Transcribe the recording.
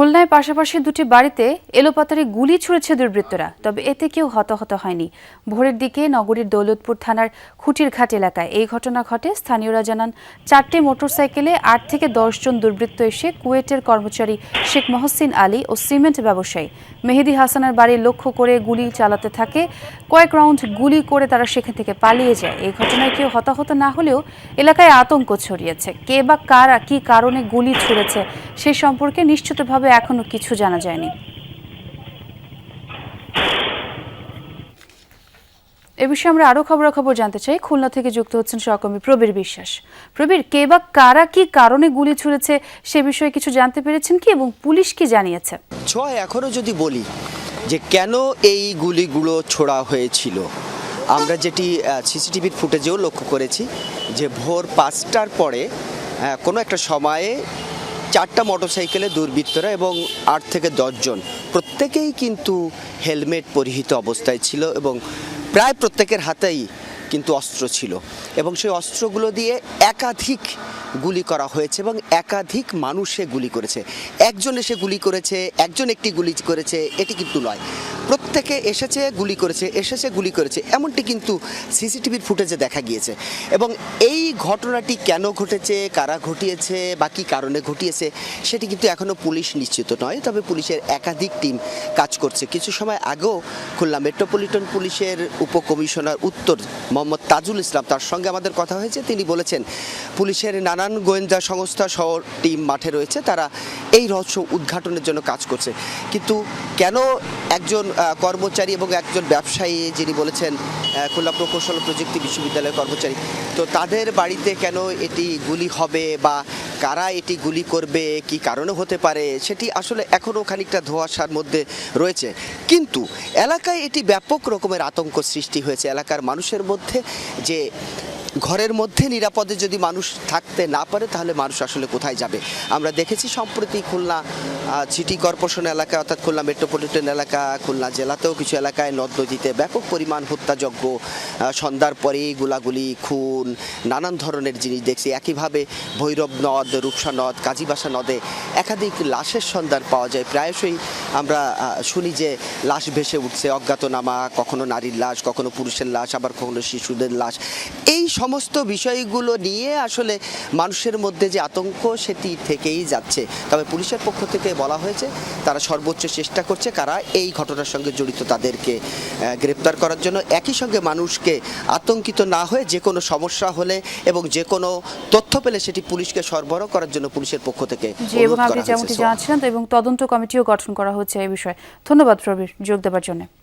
খুলনায় পাশাপাশি দুটি বাড়িতে এলোপাতারি গুলি ছুড়েছে দুর্বৃত্তরা, তবে এতে কেউ হতাহত হয়নি। ভোরের দিকে নগরীর দৌলতপুর থানার খুঁটিরঘাট এলাকায় এই ঘটনা ঘটে। স্থানীয়রা জানান, চারটি মোটরসাইকেলে আট থেকে দশ জন দুর্বৃত্ত এসে কুয়েটের কর্মচারী শেখ মহসিন আলী ও সিমেন্ট ব্যবসায়ী মেহেদি হাসানের বাড়ি লক্ষ্য করে গুলি চালাতে থাকে। কয়েক রাউন্ড গুলি করে তারা সেখান থেকে পালিয়ে যায়। এই ঘটনায় কেউ হতাহত না হলেও এলাকায় আতঙ্ক ছড়িয়েছে। কে বা কারা কি কারণে গুলি ছুড়েছে সে সম্পর্কে নিশ্চিতভাবে এখনও কিছু জানা যায়নি। এ বিষয়ে আমরা আরও খবরাখবর জানতে চাই। খুলনা থেকে যুক্ত হচ্ছেন সহকর্মী প্রবীর বিশ্বাস। প্রবীর, কে বা কারা কি কারণে গুলি ছুড়েছে সে বিষয়ে কিছু জানতে পেরেছেন কি এবং পুলিশ কি জানিয়েছে? ছয় এখনও যদি বলি যে কেন এই গুলিগুলো ছোড়া হয়েছিল, আমরা যেটি সিসিটিভির ফুটেজেও লক্ষ্য করেছি যে ভোর পাঁচটার পরে কোনো একটা সময়ে চারটা মোটরসাইকেলে দুর্বৃত্তরা এবং আট থেকে দশজন। প্রত্যেকেই কিন্তু হেলমেট পরিহিত অবস্থায় ছিল এবং প্রায় প্রত্যেকের হাতেই কিন্তু অস্ত্র ছিল। এবং সেই অস্ত্রগুলো দিয়ে একাধিক গুলি করা হয়েছে এবং একাধিক মানুষে গুলি করেছে। একজন এসে গুলি করেছে, একজন একটি গুলি করেছে, এটি কিন্তু নয়। প্রত্যেকে এসেছে, গুলি করেছে, এসেছে, গুলি করেছে, এমনটি কিন্তু সিসিটিভির ফুটেজে দেখা গিয়েছে। এবং এই ঘটনাটি কেন ঘটেছে, কারা ঘটিয়েছে বা কী কারণে ঘটিয়েছে, সেটি কিন্তু এখনও পুলিশ নিশ্চিত নয়। তবে পুলিশের একাধিক টিম কাজ করছে। কিছু সময় আগেও খুলনা মেট্রোপলিটন পুলিশের উপকমিশনার উত্তর মোহাম্মদ তাজুল ইসলাম তার সঙ্গে আমাদের কথা হয়েছে। তিনি বলেছেন, পুলিশের নানান গোয়েন্দা সংস্থা সহ টিম মাঠে রয়েছে, তারা এই রহস্য উদ্ঘাটনের জন্য কাজ করছে। কিন্তু কেন একজন কর্মচারী এবং একজন ব্যবসায়ী, যিনি বলেছেন খুলনা প্রকৌশল প্রযুক্তি বিশ্ববিদ্যালয়ের কর্মচারী, তো তাদের বাড়িতে কেন এটি গুলি হবে বা কারা এটি গুলি করবে, কি কারণে হতে পারে, সেটি আসলে এখনও খানিকটা ধোঁয়াশার মধ্যে রয়েছে। কিন্তু এলাকায় এটি ব্যাপক রকমের আতঙ্ক সৃষ্টি হয়েছে। এলাকার মানুষের মধ্যে যে ঘরের মধ্যে নিরাপদে যদি মানুষ থাকতে না পারে, তাহলে মানুষ আসলে কোথায় যাবে? আমরা দেখেছি সম্প্রতি খুলনা সিটি কর্পোরেশন এলাকা অর্থাৎ খুলনা মেট্রোপলিটন এলাকা, খুলনা জেলাতেও কিছু এলাকায় নদ নদীতে ব্যাপক পরিমাণ হত্যাযজ্ঞ সন্ধ্যার পরেই গোলাগুলি, খুন, নানান ধরনের জিনিস দেখছি। একইভাবে ভৈরব নদ, রূপসা নদ, কাজীবাসা নদে একাধিক লাশের সন্ধান পাওয়া যায়। প্রায়শই আমরা শুনি যে লাশ ভেসে উঠছে, অজ্ঞাতনামা, কখনো নারীর লাশ, কখনো পুরুষের লাশ, আবার কখনো শিশুদের লাশ। এই সমস্ত বিষয়গুলো নিয়ে আসলে মানুষের মধ্যে যে আতঙ্ক সেটি থেকেই যাচ্ছে। তবে পুলিশের পক্ষ থেকে বলা হয়েছে তারা সর্বোচ্চ চেষ্টা করছে কারা এই ঘটনার সঙ্গে জড়িত তাদেরকে গ্রেপ্তার করার জন্য। একই সঙ্গে মানুষকে আতঙ্কিত না হয়ে যে কোনো সমস্যা হলে এবং যে কোনো তথ্য পেলে সেটি পুলিশকে সরবরাহ করার জন্য পুলিশের পক্ষ থেকে এবং আপনি করা যেমনটি জানাচ্ছিলেন এবং তদন্ত কমিটিও গঠন করা হচ্ছে এই বিষয়ে। ধন্যবাদ প্রবীর যোগ দেওয়ার জন্য।